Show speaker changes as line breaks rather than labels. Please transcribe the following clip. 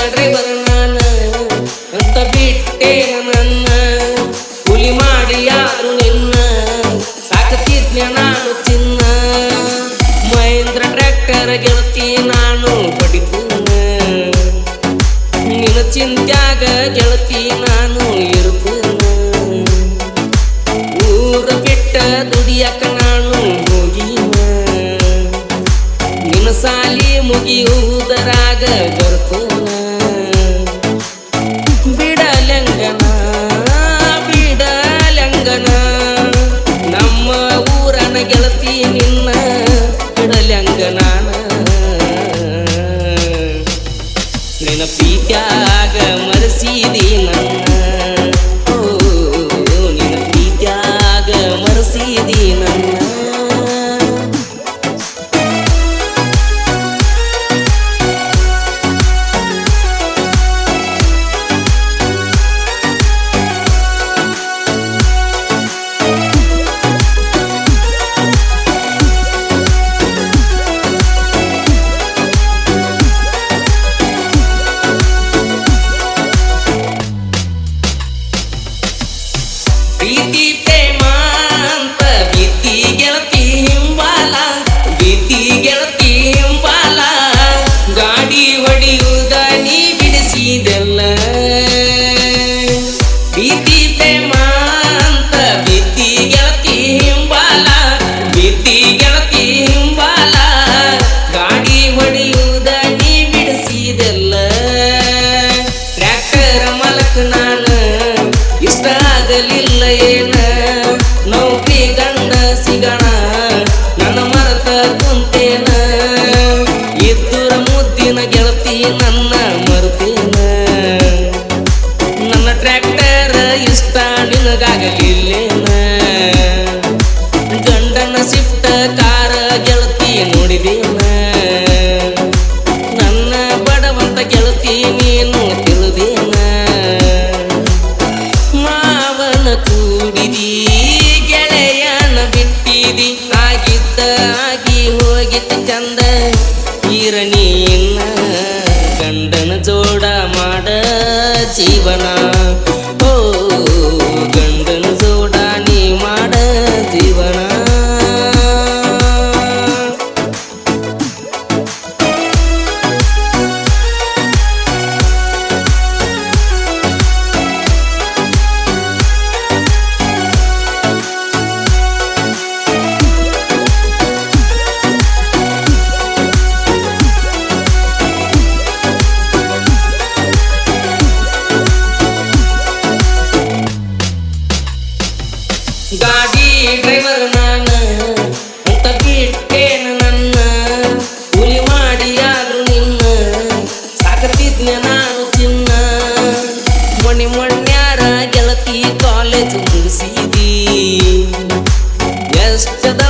ಅಡ್ರಿ ಬರನಾನ ಅಂತ ಬಿಟ್ಟೆ ನನ್ನ. ಹುಲಿ ಮಾಡಿ ಯಾರು ನಿನ್ನ? ಸಾಕತಿದ್ನ ನಾನು ತಿನ್ನ ಮಹೇಂದ್ರ ಟ್ರ್ಯಾಕ್ಟರ್ ಗೆಳತಿ ನಾನು ಬಡಿತೀನ ನಿನ್ನ ಚಿಂತ್ಯಾಗ ಗೆಳತಿ ನಾನು ಇರ್ತೀನ ಊರ ಬಿಟ್ಟ ದುಡಿಯಕ ನಾನು ಹೋಗಿ ನಿನ್ನ ಸಾಲಿ ಮುಗಿಯುವುದರಾಗ ಬರ್ತೇನೆ Y dime ಬಿಟ್ಟಿದಿ ಗೆಳೆಯನ ಬಿಟ್ಟಿದಿ ಆಗಿದ್ದ ಆಗಿ ಹೋಗಿತ್ತು ಚಂದ ಇನ್ನ ಗಂಡನ ಜೋಡ ಮಾಡ ಜೀವನ. ಗಾಡಿ ಡ್ರೈವರ್ ನಾನು ಅಂತ ಬಿಟ್ಟೇನ ನನ್ನ. ಕೂಲಿ ಮಾಡಿ ಯಾರು ನಿನ್ನ ಸಾಕತಿದ್ನೆ ನಾನು ತಿನ್ನ. ಮಣಿ ಮಣ್ಯಾರ ಗೆಳತಿ ಕಾಲೇಜ್ ಮುಗಿಸಿದಿ. ಎಷ್ಟದ